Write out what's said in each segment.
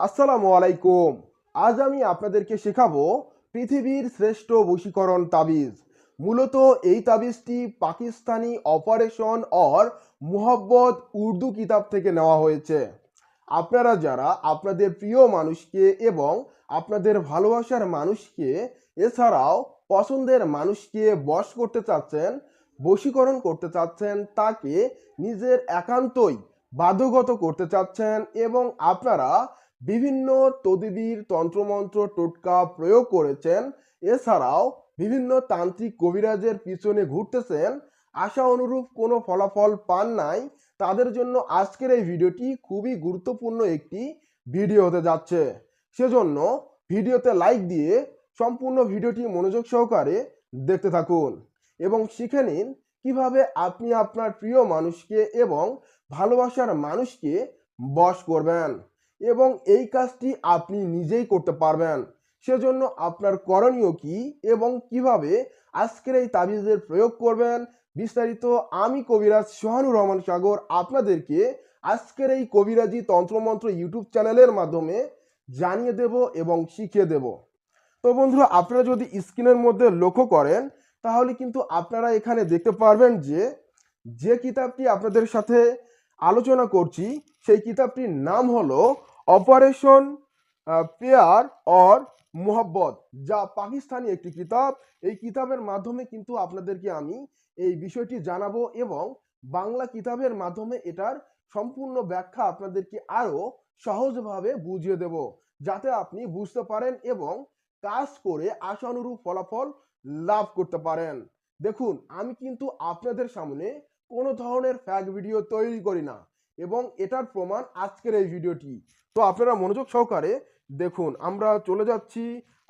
আসসালামু আলাইকুম। আজ আমি আপনাদেরকে শেখাবো পৃথিবীর শ্রেষ্ঠ বশীকরণ তাবিজ। মূলত এই তাবিজটি পাকিস্তানি অপারেশন অর মুহাব্বত উর্দু কিতাব থেকে নেওয়া হয়েছে। আপনারা যারা আপনাদের প্রিয় মানুষকে এবং আপনাদের ভালোবাসার মানুষকে, এছাড়াও পছন্দের মানুষকে বশ করতে চাচ্ছেন, বশীকরণ করতে চাচ্ছেন, তাকে নিজের একান্তই বাধ্যগত করতে চাচ্ছেন এবং আপনারা বিভিন্ন তদবির, তন্ত্রমন্ত্র, টোটকা প্রয়োগ করেছেন। এছাড়াও বিভিন্ন তান্ত্রিক কবিরাজের পিছনে ঘুরতেছেন। আশা অনুরূপ কোনো ফলাফল পান নাই। তাদের জন্য আজকের এই ভিডিওটি খুবই গুরুত্বপূর্ণ একটি ভিডিও হতে যাচ্ছে। সেজন্য ভিডিওতে লাইক দিয়ে সম্পূর্ণ ভিডিওটি মনোযোগ সহকারে দেখতে থাকুন এবং শিখে নিন কীভাবে আপনি আপনার প্রিয় মানুষকে এবং ভালোবাসার মানুষকে বশ করবেন। এবং এই কাজটি আপনি নিজেই করতে পারবেন। সেজন্য আপনার করণীয় কি এবং কীভাবে আজকের এই তাবিজের প্রয়োগ করবেন? বিস্তারিত আমি কবিরাজ সোহানুর রহমান সাগর আপনাদেরকে আজকের এই কবিরাজি তন্ত্রমন্ত্র ইউটিউব চ্যানেলের মাধ্যমে জানিয়ে দেব এবং শিখিয়ে দেব। তো বন্ধুরা, আপনারা যদি স্ক্রিনের মধ্যে লক্ষ্য করেন, তাহলে কিন্তু আপনারা এখানে দেখতে পারবেন যে যে কিতাবটি আপনাদের সাথে আলোচনা করছি, সেই কিতাবটির নাম হলো অপারেশন পেয়ার অর মোহাব্বত যা পাকিস্তানি একটি কিতাব। এই কিতাবের মাধ্যমে কিন্তু আপনাদেরকে আমি এই বিষয়টি জানাব এবং বাংলা কিতাবের মাধ্যমে এটার সম্পূর্ণ ব্যাখ্যা আপনাদেরকে আরও সহজভাবে বুঝিয়ে দেব, যাতে আপনি বুঝতে পারেন এবং কাজ করে আশানুরূপ ফলাফল লাভ করতে পারেন। দেখুন, আমি কিন্তু আপনাদের সামনে কোনো ধরনের ফ্যাক ভিডিও তৈরি করি না। এবং এটার প্রমাণ আজকের এই ভিডিওটি তো আপনারা মনোযোগ সহকারে দেখুন, আমরা চলে যাচ্ছি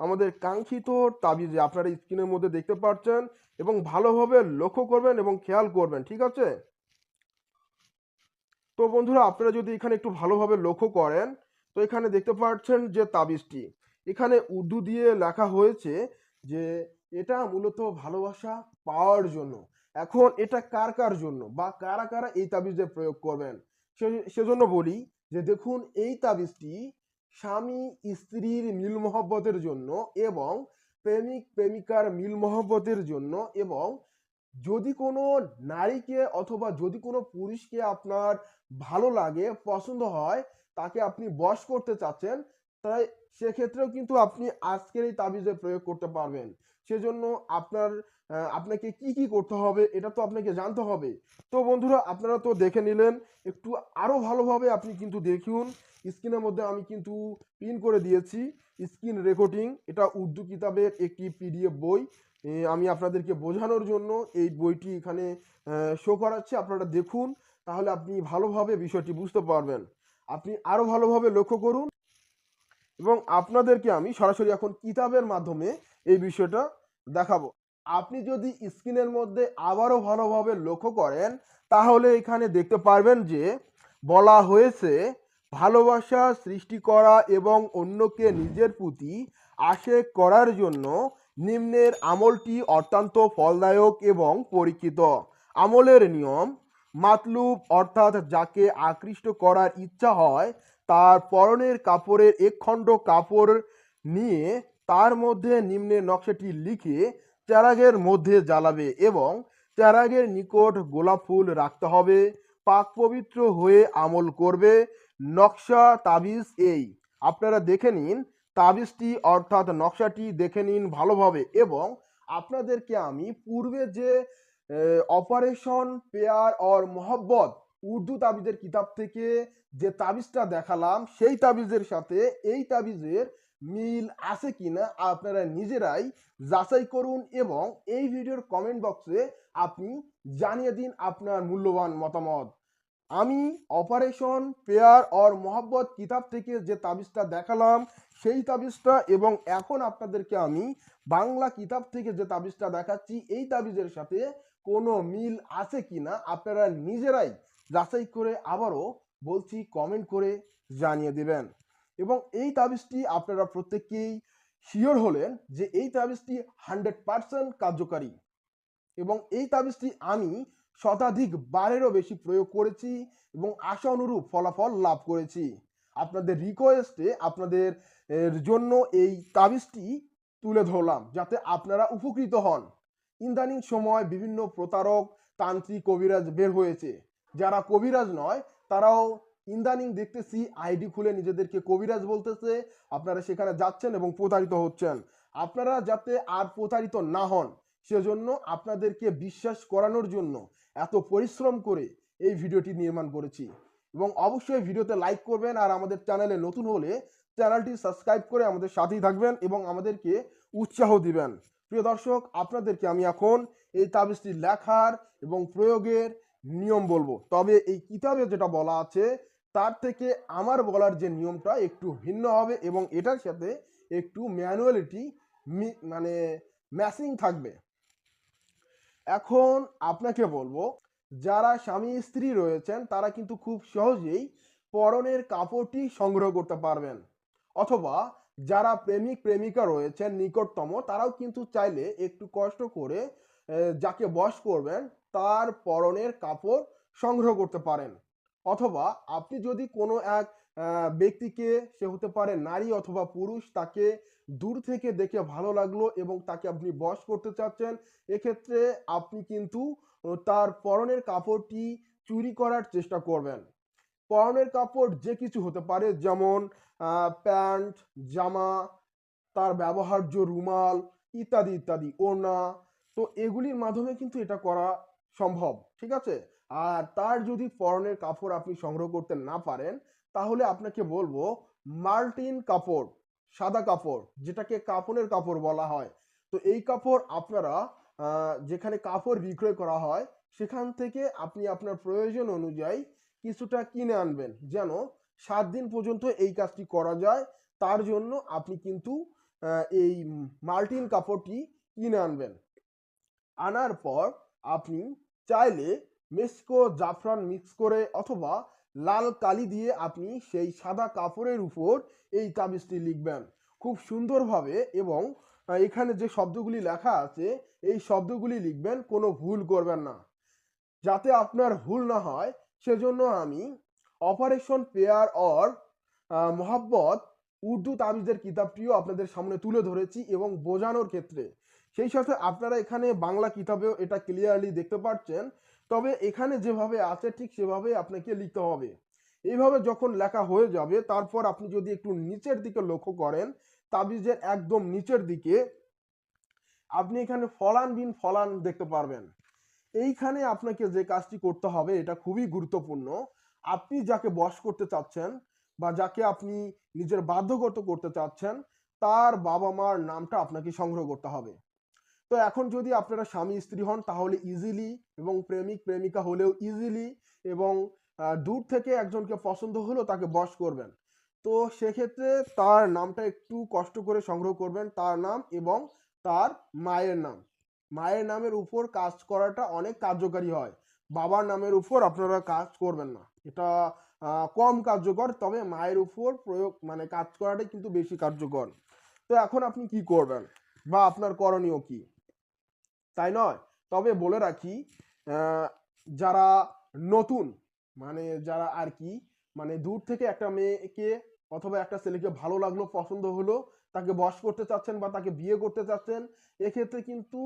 আমাদের কাঙ্ক্ষিত তাবিজে আপনারা স্ক্রিনের মধ্যে দেখতে পাচ্ছেন এবং ভালোভাবে লক্ষ্য করবেন এবং খেয়াল করবেন, ঠিক আছে? তো বন্ধুরা, আপনারা যদি এখানে একটু ভালোভাবে লক্ষ্য করেন, তো এখানে দেখতে পাচ্ছেন যে তাবিজটি। এখানে উর্দু দিয়ে লেখা হয়েছে যে এটা মূলত ভালোবাসা পাওয়ার জন্য। এখন এটা কার কার জন্য বা কারা কারা এই তাবিজে প্রয়োগ করবেন? সেজন্য বলি যে দেখুন, এই তাবিজটি স্বামী স্ত্রীর মিল মহব্বতের জন্য এবং প্রেমিক প্রেমিকার মিল মহব্বতের জন্য এবং যদি কোনো নারীকে অথবা যদি কোনো পুরুষকে আপনার ভালো লাগে, পছন্দ হয়, তাকে আপনি বশ করতে চাচ্ছেন, তাই সেক্ষেত্রেও কিন্তু আপনি আজকের এই তাবিজে প্রয়োগ করতে পারবেন। সেজন্য আপনার আপনাকে কি কি করতে হবে এটা তো আপনাকে জানতে হবে। তো বন্ধুরা, আপনারা তো দেখে নিলেন, একটু আরও ভালোভাবে আপনি কিন্তু দেখুন। স্ক্রিনের মধ্যে আমি কিন্তু পিন করে দিয়েছি স্ক্রিন রেকর্ডিং এটা উর্দু কিতাবের একটি পিডিএফ বই। আমি আপনাদেরকে বোঝানোর জন্য এই বইটি এখানে শো করাচ্ছি। আপনারা দেখুন, তাহলে আপনি ভালোভাবে বিষয়টি বুঝতে পারবেন। আপনি আরও ভালোভাবে লক্ষ্য করুন। এবং আপনাদেরকে আমি সরাসরি এখন কিতাবের মাধ্যমে এই বিষয়টা দেখাবো। আপনি যদি স্ক্রিনের মধ্যে আবারও ভালোভাবে লক্ষ্য করেন, তাহলে এখানে দেখতে পারবেন যে বলা হয়েছে, ভালোবাসা সৃষ্টি করা এবং অন্যকে নিজের প্রতি আশেক করার জন্য নিম্নের আমলটি অত্যন্ত ফলদায়ক এবং পরীক্ষিত। আমলের নিয়ম, মাতলুব অর্থাৎ যাকে আকৃষ্ট করার ইচ্ছা হয়, তার পরনের কাপড়ের একখণ্ড কাপড় নিয়ে তার মধ্যে নিম্নের নকশাটি লিখে চেরাগের মধ্যে জ্বালাবে এবং চেরাগের নিকট গোলাপ ফুল রাখতে হবে। পাক পবিত্র হয়ে আমল করবে। নকশা তাবিজ এই। আপনারা দেখে নিন, তাবিজটি অর্থাৎ নকশাটি দেখে নিন ভালোভাবে এবং আপনাদেরকে আমি পূর্বে যে অপারেশন, পেয়ার অর মোহব্বত উর্দু তাবিজের কিতাব থেকে যে তাবিজটা দেখালাম, সেই তাবিজের সাথে এই তাবিজের মিল আছে কিনা আপনারা নিজেরাই যাচাই করুন এবং এই ভিডিওর কমেন্ট বক্সে আপনি জানিয়ে দিন আপনার মূল্যবান মতামত। আমি অপারেশন পেয়ার অর মোহাব্বত কিতাব থেকে যে তাবিজটা দেখালাম, সেই তাবিজটা এবং এখন আপনাদেরকে আমি বাংলা কিতাব থেকে যে তাবিজটা দেখাচ্ছি, এই তাবিজের সাথে কোনো মিল আছে কিনা আপনারা নিজেরাই যাচাই করে আবারও বলছি কমেন্ট করে জানিয়ে দিবেন। এবং এই তাবিজটি আপনারা প্রত্যেককেই শিওর হলেন যে এই তাবিজটি হান্ড্রেড পার্সেন্ট কার্যকারী। এবং এই তাবিজটি আমি শতাধিক বারেরও বেশি প্রয়োগ করেছি এবং আশা অনুরূপ ফলাফল লাভ করেছি। আপনাদের রিকোয়েস্টে আপনাদের জন্য এই তাবিজটি তুলে ধরলাম যাতে আপনারা উপকৃত হন। ইদানিং সময় বিভিন্ন প্রতারক, তান্ত্রিক, কবিরাজ বের হয়েছে। যারা কবিরাজ নয়, তারাও ইদানিং দেখতেছি আইডি খুলে নিজেদেরকে কবিরাজ বলতেছে, আপনারা সেখানে যাচ্ছেন এবং প্রতারিত হচ্ছেন। আপনারা যাতে আর প্রতারিত না হন, সেজন্য আপনাদেরকে বিশ্বাস করানোর জন্য এত পরিশ্রম করে এই ভিডিওটি নির্মাণ করেছি। এবং অবশ্যই ভিডিওতে লাইক করবেন আর আমাদের চ্যানেলে নতুন হলে চ্যানেলটি সাবস্ক্রাইব করে আমাদের সাথেই থাকবেন এবং আমাদেরকে উৎসাহ দিবেন। প্রিয় দর্শক, আপনাদেরকে আমি এখন এই তাবিজটি লেখার এবং প্রয়োগের নিয়ম বলব। তবে এই কিতাবে যেটা বলা আছে তার থেকে আমার বলার যে নিয়মটা একটু ভিন্ন হবে এবং এটার সাথে একটু ম্যানুয়ালিটি মানে ম্যাচিং থাকবে। এখন আপনাকে বলব, যারা স্বামী স্ত্রী রয়েছেন, তারা কিন্তু খুব সহজেই পরনের কাপড়টি সংগ্রহ করতে পারবেন। অথবা যারা প্রেমিক, প্রেমিকা রয়েছেন, নিকটতম, তারাও কিন্তু চাইলে একটু কষ্ট করে যাকে বশ করবেন, তার পরনের কাপড় সংগ্রহ করতে পারেন। অথবা আপনি যদি কোনো এক ব্যক্তিকে, সে হতে পারে নারী অথবা পুরুষ, তাকে দূর থেকে দেখে ভালো লাগল এবং তাকে আপনি বস করতে চাচ্ছেন, এক্ষেত্রে আপনি কিন্তু তার পরনের কাপড়টি চুরি করার চেষ্টা করবেন। পরনের কাপড় যে কিছু হতে পারে, যেমন প্যান্ট, জামা, তার ব্যবহার্য রুমাল ইত্যাদি ইত্যাদি, ওড়না, তো এগুলির মাধ্যমে কিন্তু এটা করা সম্ভব, ঠিক আছে? আর তার যদি পরনের কাপড় আপনি সংগ্রহ করতে না পারেন, তাহলে আপনাকে বলব মাল্টিন কাপড়, সাদা কাপড়, যেটাকে কাপড়ের কাপড় বলা হয়। তো এই কাপড় আপনারা যেখানে কাপড় বিক্রয় করা হয়, সেখান থেকে আপনি আপনার প্রয়োজন অনুযায়ী কিছুটা কিনে আনবেন, যেন সাত দিন পর্যন্ত এই কাজটি করা যায়। তার জন্য আপনি কিন্তু এই মাল্টিন কাপড়টি কিনে আনবেন। আনার পর আপনি চাইলে মেস্কো জাফরান মিক্স করে অথবা লাল কালি দিয়ে আপনি সেই সাদা কাপড়ের উপর এই তাবিজটি লিখবেন। খুব সুন্দরভাবে এবং এখানে যে শব্দগুলি লেখা আছে, এই শব্দগুলি লিখবেন, কোনো ভুল করবেন না। যাতে আপনার ভুল না হয়, সেজন্য আমি অপারেশন পেয়ার অর মোহাব্বত উর্দু তাবিজের কিতাবটিও আপনাদের সামনে তুলে ধরেছি এবং বোঝানোর ক্ষেত্রে। সেই সাথে আপনারা এখানে বাংলা কিতাবেও এটা ক্লিয়ারলি দেখতে পাচ্ছেন তবে এখানে যেভাবে আছে, ঠিক সেভাবে আপনাকে লিখতে হবে। এইভাবে যখন লেখা হয়ে যাবে, তারপর আপনি যদি একটু নিচের দিকে লক্ষ্য করেন, তাবিজের একদম নিচের দিকে, আপনি এখানে ফলান বিন ফলান দেখতে পারবেন। এইখানে আপনাকে যে কাজটি করতে হবে, এটা খুবই গুরুত্বপূর্ণ। আপনি যাকে বশ করতে চাচ্ছেন বা যাকে আপনি নিজের বাধ্যগত করতে চাচ্ছেন, তার বাবা মার নামটা আপনাকে সংগ্রহ করতে হবে। তো এখন যদি আপনারা স্বামী স্ত্রী হন, তাহলে ইজিলি এবং প্রেমিক, প্রেমিকা হলেও ইজিলি এবং দূর থেকে একজনকে পছন্দ হলেও তাকে বশ করবেন। তো সেক্ষেত্রে তার নামটা একটু কষ্ট করে সংগ্রহ করবেন। তার নাম এবং তার মায়ের নাম। মায়ের নামের উপর কাজ করাটা অনেক কার্যকারী হয়। বাবার নামের উপর আপনারা কাজ করবেন না। এটা কম কার্যকর, তবে মায়ের উপর প্রয়োগ মানে কাজ করাটাই কিন্তু বেশি কার্যকর। তো এখন আপনি কি করবেন? বা আপনার করণীয় কি? তাই নয়। তবে বলে রাখি যারা নতুন মানে যারা আর কি মানে দূর থেকে একটা মেয়েকে অথবা একটা ছেলেকে ভালো লাগল, পছন্দ হলো, তাকে বশ করতে চাচ্ছেন বা তাকে বিয়ে করতে চাচ্ছেন, এক্ষেত্রে কিন্তু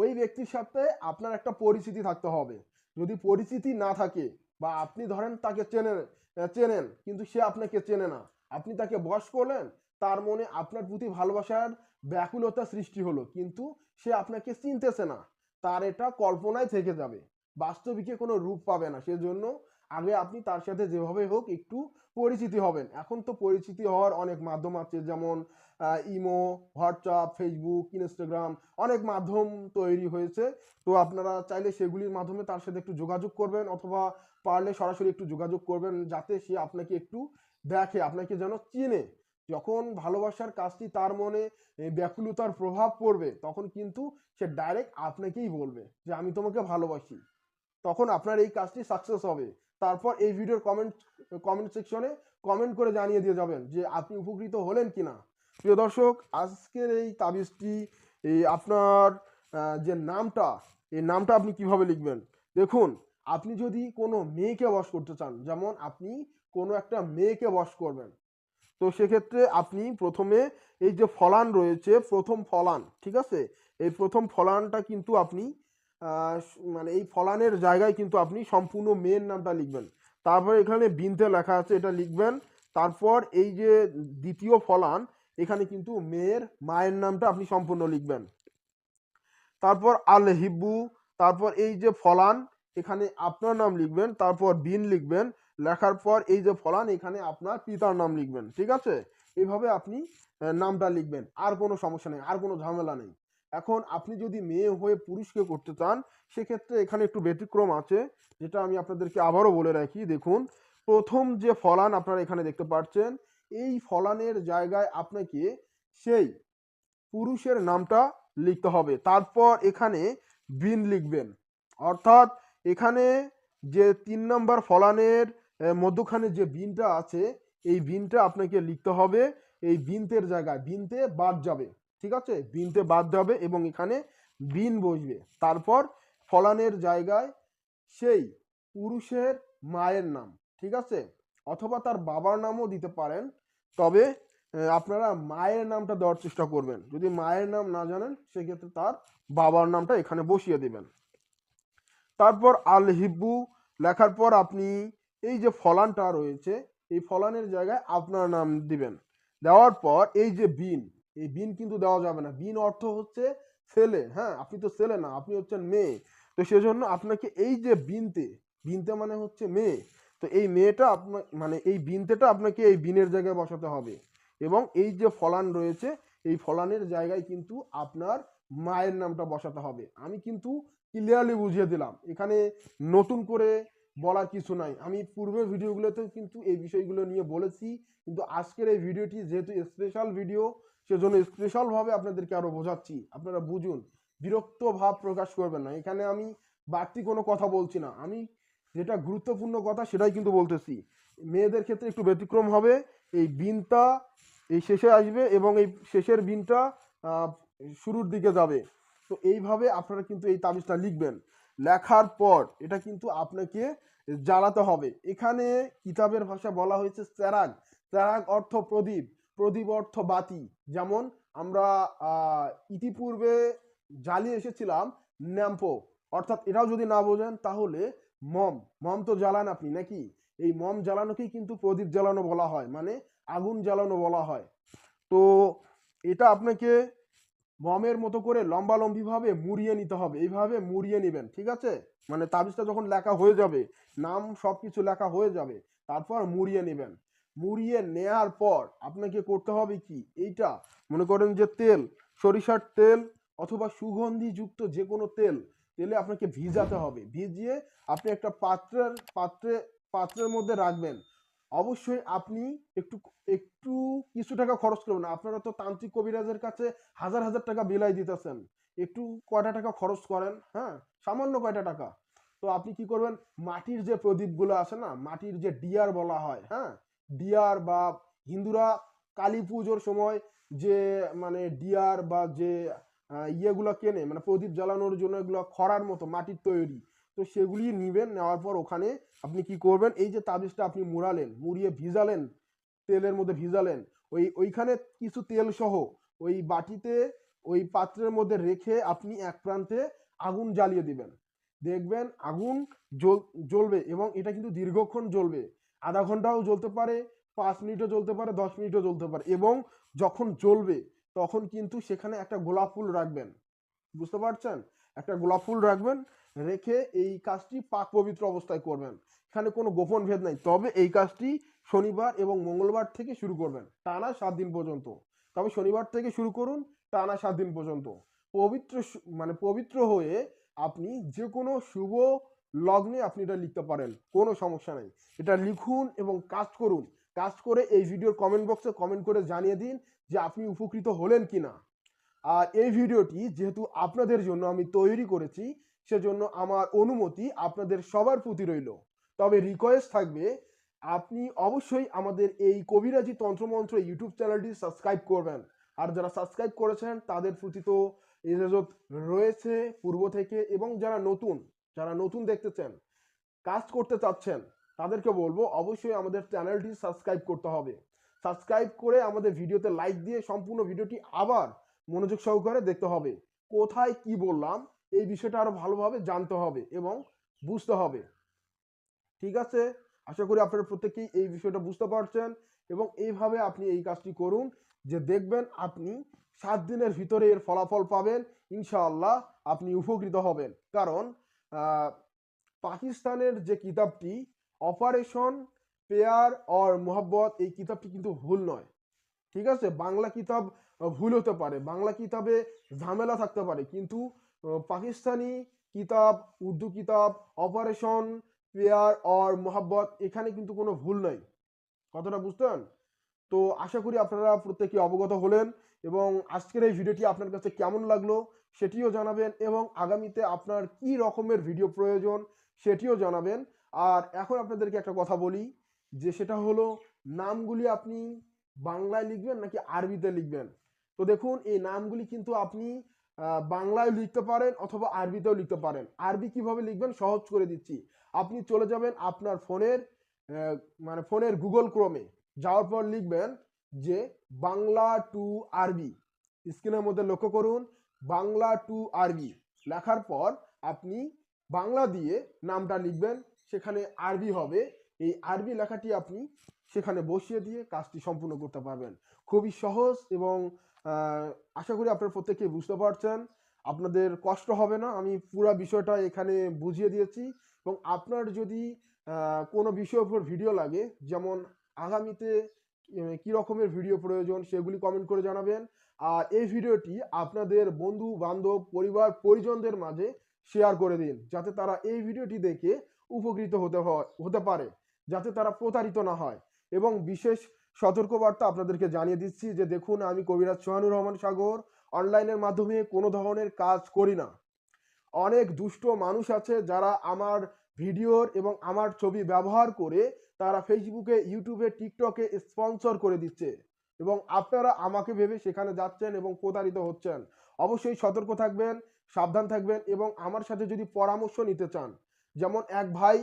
ওই ব্যক্তির সাথে আপনার একটা পরিচিতি থাকতে হবে। যদি পরিচিতি না থাকে বা আপনি ধরেন তাকে চেনেন চেনেন, কিন্তু সে আপনাকে চেনে না, আপনি তাকে বশ করলেন, তার মনে আপনার প্রতি ভালোবাসার ব্যাকুলতা সৃষ্টি হলো, কিন্তু সে আপনাকে চিনতেছে না। তার এটা কল্পনায় থেকে যাবে। বাস্তবিকে কোনো রূপ পাবে না। সেজন্য আগে আপনি তার সাথে যেভাবে হোক একটু পরিচিতি হবেন। এখন তো পরিচিতি হওয়ার অনেক মাধ্যম আছে, যেমন ইমো, হোয়াটসঅ্যাপ, ফেসবুক, ইনস্টাগ্রাম অনেক মাধ্যম তৈরি হয়েছে। তো আপনারা চাইলে সেগুলির মাধ্যমে তার সাথে একটু যোগাযোগ করবেন অথবা পারলে সরাসরি একটু যোগাযোগ করবেন যাতে সে আপনাকে একটু দেখে, আপনাকে যেন চিনে। যখন ভালোবাসার কাজটি তার মনে ব্যাকুলতার প্রভাব পড়বে, তখন কিন্তু সে ডাইরেক্ট আপনাকেই বলবে যে, আমি তোমাকে ভালোবাসি। তখন আপনার এই কাজটি সাকসেস হবে। তারপর এই ভিডিওর কমেন্ট কমেন্ট সেকশনে কমেন্ট করে জানিয়ে দিয়ে যাবেন যে, আপনি উপকৃত হলেন কি না প্রিয় দর্শক, আজকের এই তাবিজটি এই আপনার যে নামটা, এই নামটা আপনি কীভাবে লিখবেন? দেখুন, আপনি যদি কোনো মেয়েকে বশ করতে চান, যেমন আপনি কোনো একটা মেয়েকে বশ করবেন তো সেক্ষেত্রে আপনি প্রথমে এই যে ফলান রয়েছে, প্রথম ফলান, ঠিক আছে? এই প্রথম ফলানটা কিন্তু আপনি মানে এই ফলানের জায়গায় কিন্তু আপনি সম্পূর্ণ মেয়ের নামটা লিখবেন। তারপর এখানে বিনতে লেখা আছে, এটা লিখবেন। তারপর এই যে দ্বিতীয় ফলান, এখানে কিন্তু মেয়ের মায়ের নামটা আপনি সম্পূর্ণ লিখবেন। তারপর আল হিব্বু তারপর এই যে ফলান, এখানে আপনার নাম লিখবেন, তারপর বিন লিখবেন। লেখার পর এই যে ফলান, এখানে আপনার পিতার নাম লিখবেন, ঠিক আছে? এইভাবে আপনি নামটা লিখবেন, আর কোনো সমস্যা নেই, আর কোনো ঝামেলা নেই। এখন আপনি যদি মেয়ে হয়ে পুরুষকে করতে চান, সেক্ষেত্রে এখানে একটু ব্যতিক্রম আছে, যেটা আমি আপনাদেরকে আবারও বলে রাখি, দেখুন, প্রথম যে ফলান আপনারা এখানে দেখতে পাচ্ছেন, এই ফলানের জায়গায় আপনাকে সেই পুরুষের নামটা লিখতে হবে, তারপর এখানে বিন লিখবেন। অর্থাৎ এখানে যে তিন নম্বর ফলানের মধ্যখানে যে বিনটা আছে, এই বিনটা আপনাকে লিখতে হবে, এই বিনতের জায়গায়, বিনতে বাদ যাবে, ঠিক আছে? বিনতে বাদ যাবে এবং এখানে বিন বসবে। তারপর ফলানের জায়গায় সেই পুরুষের মায়ের নাম, ঠিক আছে? অথবা তার বাবার নামও দিতে পারেন, তবে আপনারা মায়ের নামটা দেওয়ার চেষ্টা করবেন। যদি মায়ের নাম না জানেন, সেক্ষেত্রে তার বাবার নামটা এখানে বসিয়ে দেবেন। তারপর আল হিব্বু লেখার পর আপনি এই যে ফলানটা রয়েছে, এই ফলানের জায়গায় আপনার নাম দিবেন। দেওয়ার পর এই যে বিন, এই বিন কিন্তু দেওয়া যাবে না। বিন অর্থ হচ্ছে ছেলে হ্যাঁ? আপনি তো ছেলে না, আপনি হচ্ছেন মেয়ে। তো সেজন্য আপনাকে এই যে বিনতে বিনতে মানে হচ্ছে মেয়ে। তো এই মেয়েটা আপনার মানে এই বিনতেটা আপনাকে এই বিনের জায়গায় বসাতে হবে। এবং এই যে ফলান রয়েছে, এই ফলানের জায়গায় কিন্তু আপনার মায়ের নামটা বসাতে হবে। আমি কিন্তু ক্লিয়ারলি বুঝিয়ে দিলাম। এখানে নতুন করে বলার কিছু নাই। আমি পূর্বের ভিডিওগুলোতেও কিন্তু এই বিষয়গুলো নিয়ে বলেছি, কিন্তু আজকের এই ভিডিওটি যেহেতু স্পেশাল ভিডিও সেজন্য স্পেশালভাবে আপনাদেরকে আরও বোঝাচ্ছি। আপনারা বুঝুন, বিরক্ত ভাব প্রকাশ করবেন না। এখানে আমি বাড়তি কোনো কথা বলছি না। আমি যেটা গুরুত্বপূর্ণ কথা সেটাই কিন্তু বলতেছি। মেয়েদের ক্ষেত্রে একটু ব্যতিক্রম হবে। এই বিনটা এই শেষে আসবে এবং এই শেষের বিনটা শুরুর দিকে যাবে। তো এইভাবে আপনারা কিন্তু এই তাবিজটা লিখবেন। লেখার পর এটা কিন্তু আপনাকে জ্বালাতে হবে। এখানে কিতাবের ভাষা বলা হয়েছে চেরাগ চেরাগ অর্থ প্রদীপ প্রদীপ অর্থ বাতি। যেমন আমরা ইতিপূর্বে জ্বালিয়ে এসেছিলাম, ন্যাম্পো। অর্থাৎ এটাও যদি না বোঝেন, তাহলে মম। মম তো জ্বালান আপনি নাকি? এই মম জ্বালানোকেই কিন্তু প্রদীপ জ্বালানো বলা হয়। মানে আগুন জ্বালানো বলা হয়। তো এটা আপনাকে মমের মতো করে লম্বালম্বি ভাবে মুড়িয়ে নিতে হবে। এইভাবে মুড়িয়ে নেবেন, ঠিক আছে? মানে তাবিজটা যখন লেখা হয়ে যাবে, নাম সব কিছু লেখা হয়ে যাবে, তারপর মুড়িয়ে নেবেন। মুড়িয়ে নেয়ার পর আপনাকে করতে হবে কি? এইটা, মনে করেন যে তেল, সরিষার তেল অথবা সুগন্ধিযুক্ত যে কোনো তেল, তেলে আপনাকে ভিজাতে হবে। ভিজিয়ে আপনি একটা পাত্রের, পাত্রে, পাত্রের মধ্যে রাখবেন। অবশ্যই আপনি একটু একটু কিছু টাকা খরচ করবেন আপনারা তো তান্ত্রিক কবিরাজের কাছে হাজার হাজার টাকা বিলাই দিতেছেন। একটু কয়টা টাকা খরচ করেন হ্যাঁ? সামান্য কয়টা টাকা। তো আপনি কি করবেন? মাটির যে প্রদীপগুলো আছে না, মাটির যে ডিয়ার বলা হয় হ্যাঁ? ডিয়ার বা হিন্দুরা কালী পুজোর সময় যে মানে ডিয়ার বা যে ইয়েগুলো কেনে মানে প্রদীপ জ্বালানোর জন্য এগুলো খরার মতো মাটির তৈরি। তো সেগুলি নিবেন, নেওয়ার পর ওখানে আপনি কি করবেন? এই যে তাবিজটা আপনি মুড়ালেন, মুড়িয়ে ভিজালেন, তেলের মধ্যে ভিজালেন, ওই, ওইখানে কিছু তেল সহ ওই বাটিতে, ওই পাত্রের মধ্যে রেখে আপনি এক প্রান্তে আগুন জ্বালিয়ে দিবেন। দেখবেন আগুন জ্বল, জ্বলবে এবং এটা কিন্তু দীর্ঘক্ষণ জ্বলবে। আধা ঘন্টাও জ্বলতে পারে, পাঁচ মিনিটও জ্বলতে পারে, দশ মিনিটও জ্বলতে পারে এবং যখন জ্বলবে তখন কিন্তু সেখানে একটা গোলাপ ফুল রাখবেন। বুঝতে পারছেন? একটা গোলাপ ফুল রাখবেন, রেখে এই কাজটি পাক পবিত্র অবস্থায় করবেন। এখানে কোনো গোপন ভেদ নাই। তবে এই কাজটি শনিবার এবং মঙ্গলবার থেকে শুরু করবেন, টানা সাত দিন পর্যন্ত। তবে শনিবার থেকে শুরু করুন, টানা সাত দিন পর্যন্ত। পবিত্র মানে পবিত্র হয়ে আপনি যে কোনো শুভ লগ্নে আপনি এটা লিখতে পারেন, কোনো সমস্যা নেই। এটা লিখুন এবং কাজ করুন। কাজ করে এই ভিডিওর কমেন্ট বক্সে কমেন্ট করে জানিয়ে দিন যে আপনি উপকৃত হলেন কিনা। আর এই ভিডিওটি যেহেতু আপনাদের জন্য আমি তৈরি করেছি, সেজন্য আমার অনুমতি আপনাদের সবার প্রতি রইল। তবে রিকোয়েস্ট থাকবে, আপনি অবশ্যই আমাদের এই কবিরাজি তন্ত্রমন্ত্র ইউটিউব চ্যানেলটি সাবস্ক্রাইব করবেন। আর যারা সাবস্ক্রাইব করেছেন, তাদের প্রতি তো ইজাজত রয়েছে পূর্ব থেকে এবং যারা নতুন যারা নতুন দেখতেছেন কাজ করতে চাচ্ছেন, তাদেরকে বলব অবশ্যই আমাদের চ্যানেলটি সাবস্ক্রাইব করতে হবে। সাবস্ক্রাইব করে আমাদের ভিডিওতে লাইক দিয়ে সম্পূর্ণ ভিডিওটি আবার মনোযোগ সহকারে দেখতে হবে। কোথায় কি বললাম, এই বিষয়টা আরও ভালোভাবে জানতে হবে এবং বুঝতে হবে। ঠিক আছে? আশা করি আপনারা প্রত্যেকেই এই বিষয়টা বুঝতে পারছেন এবং এইভাবে আপনি এই কাজটি করুন যে দেখবেন আপনি সাত দিনের ভিতরে এর ফলাফল পাবেন, ইনশাআল্লাহ আপনি উপকৃত হবেন। কারণ পাকিস্তানের যে কিতাবটি, অপারেশন, পেয়ার অর মোহাব্বত, এই কিতাবটি কিন্তু ভুল নয়। ঠিক আছে? বাংলা কিতাব ভুল হতে পারে। বাংলা কিতাবে ঝামেলা থাকতে পারে। কিন্তু পাকিস্তানি কিতাব, উর্দু কিতাব, অপারেশন পেয়ার অর মোহাব্বত, এখানে কিন্তু কোনো ভুল নাই। কথাটা বুঝতেন তো আশা করি আপনারা প্রত্যেকে অবগত হলেন এবং আজকের এই ভিডিওটি আপনার কাছে কেমন লাগল সেটিও জানাবেন এবং আগামীতে আপনার কি রকমের ভিডিও প্রয়োজন সেটিও জানাবেন। আর এখন আপনাদেরকে একটা কথা বলি, যে সেটা হলো, নামগুলি আপনি বাংলায় লিখবেন নাকি আরবিতে লিখবেন? তো দেখুন, এই নামগুলি কিন্তু আপনি বাংলায় লিখতে পারেন অথবা আরবিতেও লিখতে পারেন। আরবি কীভাবে লিখবেন সহজ করে দিচ্ছি। আপনি চলে যাবেন আপনার ফোনের মানে ফোনের গুগল ক্রোমে। যাওয়ার পর লিখবেন যে বাংলা টু আরবি। স্ক্রিনের মধ্যে লক্ষ্য করুন, বাংলা টু আরবি। লেখার পর আপনি বাংলা দিয়ে নামটা লিখবেন, সেখানে আরবি হবে। এই আরবি লেখাটি আপনি সেখানে বসিয়ে দিয়ে কাজটি সম্পূর্ণ করতে পারবেন। খুবই সহজ এবং আশা করি আপনারা প্রত্যেকেই বুঝতে পারছেন। আপনাদের কষ্ট হবে না, আমি পুরো বিষয়টা এখানে বুঝিয়ে দিয়েছি। এবং আপনার যদি কোনো বিষয়ের উপর ভিডিও লাগে, যেমন আগামীতে কি রকমের ভিডিও প্রয়োজন, সেগুলি কমেন্ট করে জানাবেন। আর এই ভিডিওটি আপনাদের বন্ধু, বান্ধব, পরিবার, পরিজনদের মাঝে শেয়ার করে দিন, যাতে তারা এই ভিডিওটি দেখে উপকৃত হতে হয় হতে পারে, যাতে তারা প্রতারিত না হয়। এবং বিশেষ সতর্কবার্তা আপনাদেরকে জানিয়ে দিচ্ছি যে, দেখুন, আমি কবিরাজ সোহানুর রহমান সাগর অনলাইনের মাধ্যমে কোনো ধরনের কাজ করি না। অনেক দুষ্ট মানুষ আছে যারা আমার ভিডিওর এবং আমার ছবি ব্যবহার করে তারা ফেসবুকে, ইউটিউবে, টিকটকে স্পন্সর করে দিচ্ছে এবং আপনারা আমাকে ভেবে সেখানে যাচ্ছেন এবং প্রতারিত হচ্ছেন। অবশ্যই সতর্ক থাকবেন, সাবধান থাকবেন এবং আমার সাথে যদি পরামর্শ নিতে চান, যেমন এক ভাই,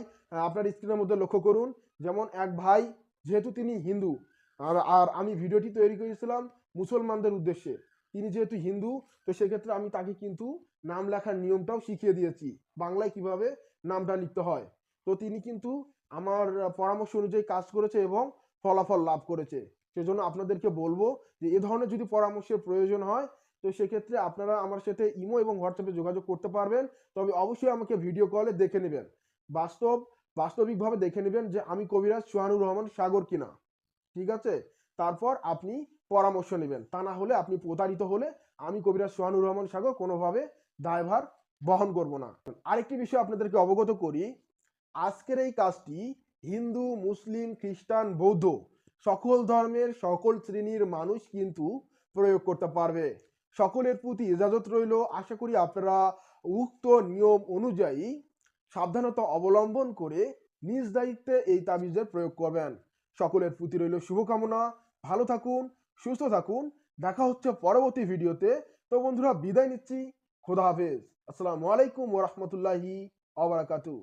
আপনার স্ক্রিনের মধ্যে লক্ষ্য করুন, যেমন এক ভাই, যেহেতু তিনি হিন্দু, আর আর আমি ভিডিওটি তৈরি করেছিলাম মুসলমানদের উদ্দেশ্যে। তিনি যেহেতু হিন্দু, তো সেক্ষেত্রে আমি তাকে কিন্তু নাম লেখার নিয়মটাও শিখিয়ে দিয়েছি। বাংলায় কীভাবে নামটা লিখতে হয়। তো তিনি কিন্তু আমার পরামর্শ অনুযায়ী কাজ করেছে এবং ফলাফল লাভ করেছে। সেজন্য আপনাদেরকে বলব যে, এ ধরনের যদি পরামর্শের প্রয়োজন হয়, তো সেক্ষেত্রে আপনারা আমার সাথে ইমো এবং হোয়াটসঅ্যাপে যোগাযোগ করতে পারবেন। তবে অবশ্যই আমাকে ভিডিও কলে দেখে নেবেন। বাস্তব, বাস্তবিকভাবে দেখে নেবেন যে, আমি কবিরাজ সোহানুর রহমান সাগর কিনা। ঠিক আছে? তারপর আপনি পরামর্শ নেবেন। তা না হলে আপনি প্রতারিত হলে আমি কবিরাজ সোহানুর রহমান সাগর কোনোভাবে দায়ভার বহন করব না। আরেকটি বিষয় আপনাদেরকে অবগত করি, আজকের এই কাজটি হিন্দু, মুসলিম, খ্রিস্টান, বৌদ্ধ সকল ধর্মের সকল শ্রেণির মানুষ কিন্তু প্রয়োগ করতে পারবে। সকলের প্রতি ইজাজত রইল। আশা করি আপনারা উক্ত নিয়ম অনুযায়ী সাবধানতা অবলম্বন করে নিজ দায়িত্বে এই তাবিজের প্রয়োগ করবেন। সকলের প্রতি রইল শুভকামনা। ভালো থাকুন, সুস্থ থাকুন। দেখা হচ্ছে পরবর্তী ভিডিওতে। তো বন্ধুরা, বিদায় নিচ্ছি। খোদা হাফেজ। আসসালামু আলাইকুম ওরহমতুল্লাহি আবরাকাতু